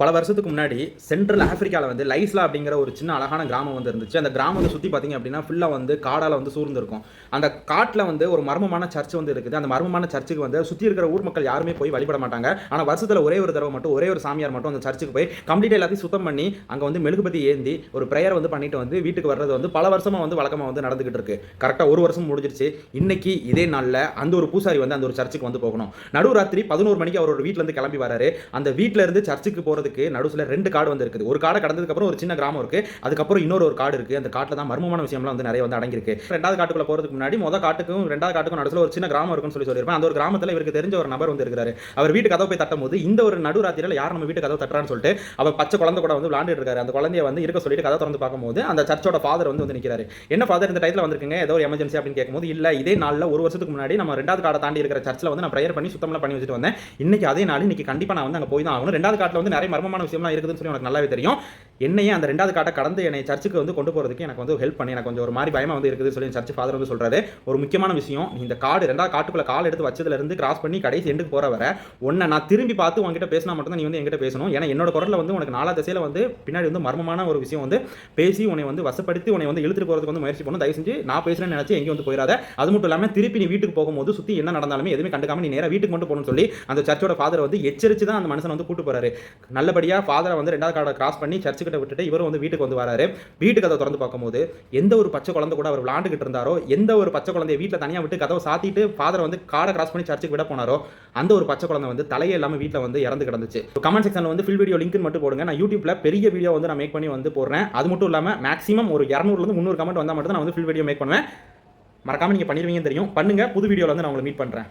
பல வருஷத்துக்கு முன்னாடி சென்ட்ரல் ஆப்பிரிக்காவில் வந்து லைஸ்லா அப்படிங்கிற ஒரு சின்ன அழகான கிராமம் வந்து இருந்துச்சு. அந்த கிராமம் வந்து சுற்றி பார்த்தீங்க அப்படின்னா ஃபுல்லாக வந்து காடால் வந்து சூழ்ந்துருக்கும். அந்த காட்டில் வந்து ஒரு மர்மமான சர்ச் வந்து இருக்குது. அந்த மர்மமான சர்ச்சுக்கு வந்து சுற்றி இருக்கிற ஊர் மக்கள் யாருமே போய் வழிபட மாட்டாங்க. ஆனால் வருஷத்தில் ஒரே ஒரு தடவை மட்டும் ஒரே ஒரு சாமியார் மட்டும் அந்த சர்ச்சுக்கு போய் கம்ப்ளீட்டாக எல்லாத்தையும் சுத்தம் பண்ணி அங்கே வந்து மெழுகுபதி ஏந்தி ஒரு ப்ரேயர் வந்து பண்ணிட்டு வந்து வீட்டுக்கு வர்றது வந்து பல வருஷமாக வந்து வழக்கமாக வந்து நடந்துகிட்டு இருக்கு. கரெக்டாக ஒரு வருஷம் முடிஞ்சிருச்சு. இன்னைக்கு இதே நாளில் அந்த ஒரு பூசாரி வந்து அந்த ஒரு சர்ச்சுக்கு வந்து போகணும். நடுராத்திரி பதினோரு மணிக்கு அவரோட வீட்டிலேருந்து கிளம்பி வராரு. அந்த வீட்டிலேருந்து இருந்து சர்ச்சுக்கு போகிறதுக்கு நடுவில் ரெண்டு காடு வந்து இருக்குது. ஒரு காடை கடந்ததுக்கப்புறம் ஒரு சின்ன கிராமம் இருக்கு. அதுக்கப்புறம் இன்னொரு ஒரு காடு இருக்கு. அந்த காட்டில் தான் மர்மமான விஷயம்லாம் வந்து நிறைய வந்து அடங்கியிருக்கு. ரெண்டாவது காட்டுக்குள்ள போகிறதுக்கு முன்னாடி மொதல் காட்டுக்கும் ரெண்டாவது காட்டுக்கும் நடுவில் ஒரு சின்ன கிராமம் இருக்குன்னு சொல்லி சொல்லியிருப்பேன். அந்த ஒரு கிராமத்தில் இவருக்கு தெரிஞ்ச ஒரு நபர் வந்து இருக்கிறாரு. அவர் வீட்டு கதவை போய் தட்டும் போது இந்த ஒரு நடுராத்திரியில் யார் நம்ம வீட்டு கதவை தட்டுறான்னு சொல்லிட்டு அவர் பச்சை குழந்தை கூட வந்து விளாண்டுட்டு இருக்காரு. அந்த குழந்தைய வந்து இருக்க சொல்லிட்டு கதை திறந்து பார்க்கும்போது அந்த சர்ச்சோட ஃபாதர் வந்து வந்து நிற்கிறாரு என்ன ஃபாதர் இந்த டைத்தில் வந்திருக்குங்க? ஏதோ ஒரு எமர்ஜென்சி அப்படின்னு கேட்கும்போது இல்லை இதே நாளில் ஒரு வருஷத்துக்கு முன்னாடி நம்ம ரெண்டாவது காடை தாண்டி இருக்கிற சர்ச்சில் வந்து நான் ப்ரேயர் பண்ணி சுத்தம்லாம் பண்ணி வச்சுட்டு வந்தேன். இன்னைக்கு அதே நாள் இன்னைக்கு கண்டிப்பாக நான் வந்து அங்கே போய் தான் ஆகணும். ரெண்டாவது காட்டில் வந்து நிறைய மர்மமான விஷயம்லாம் இருக்குதுன்னு சொல்லி எனக்கு நல்லாவே தெரியும். என்னையே அந்த ரெண்டாவது காட்டை கடந்து என்னை சர்ச்சுக்கு வந்து கொண்டு போகிறதுக்கு எனக்கு வந்து ஹெல்ப் பண்ணி. எனக்கு கொஞ்சம் ஒரு மாதிரி பயமாக வந்து இருக்குதுன்னு சொல்லி சர்ச் ஃபாதர் வந்து சொல்கிறாரு ஒரு முக்கியமான விஷயம் நீ இந்த காடு ரெண்டாவது காட்டுக்குள்ள கால் எடுத்து வச்சதுலேருந்து கிராஸ் பண்ணி கடைசி எண்டுக்கு போகிற வர உன்னை நான் திரும்பி பார்த்து உங்ககிட்ட பேசினா மட்டும் நீ வந்து என்கிட்ட பேசணும். ஏன்னா என்னோட குரலில் வந்து உனக்கு நாலா திசையில் வந்து பின்னாடி வந்து மர்மமான ஒரு விஷயம் வந்து பேசி உன்னை வந்து வசப்படுத்தி உன்னை வந்து இழுத்துட்டு போகிறதுக்கு வந்து முயற்சி பண்ணும் தயவு செஞ்சு நான் பேசுறேன்னு நினச்சி எங்கேயும் வந்து போயிடாத. அது மட்டும் இல்லாமல் திருப்பி நீ வீட்டுக்கு போகும்போது சுற்றி என்ன நடந்தாலுமே எதுவுமே கண்டுக்காம நீ நேராக வீட்டுக்கு கொண்டு போகணும்னு சொல்லி அந்த சர்ச்சோட ஃபாதர் வந்து எச்சரித்து தான் அந்த மனுஷன் வந்து கூட்டு போறாரு. நல்லபடியாக ஃபாதரை வந்து ரெண்டாவது கார்டை கிராஸ் பண்ணி சர்ச்சு கிட்ட விட்டுட்டு இவரும் வந்து வீட்டுக்கு வந்து வராரு. வீட்டுக்கு கதை திறந்து பார்க்கும்போது எந்த ஒரு பச்சை குழந்தை கூட அவர் விளாண்டுக்கிட்டு இருந்தாரோ எந்த ஒரு பச்சை குழந்தைய வீட்டில் தனியாக விட்டு கதவை சாத்திட்டு ஃபாதரை வந்து காடை கிராஸ் பண்ணி சர்ச்சுக்கு விட போனாரோ அந்த ஒரு பச்சை குழந்தை வந்து தலையே இல்லாமல் வீட்டில் வந்து இறந்து கிடந்துச்சு. கமெண்ட் செக்ஷனில் வந்து ஃபில் வீடியோ லிங்க் மட்டும் போடுங்க. நான் யூடியூப்ல பெரிய வீடியோ வந்து நான் மேக் பண்ணி வந்து போடுறேன். அது மட்டும் இல்லாமல் மேக்ஸிமம் ஒரு இரநூறுலேருந்து முந்நூறு கமெண்ட் வந்தால் மட்டும் நான் வந்து ஃபில் வீடியோ மேக் பண்ணுவேன். மறக்காம நீங்கள் பண்ணிடுவீங்கன்னு தெரியும். பண்ணுங்க. புது வீடியோவில் வந்து நான் உங்களை மீட் பண்ணுறேன்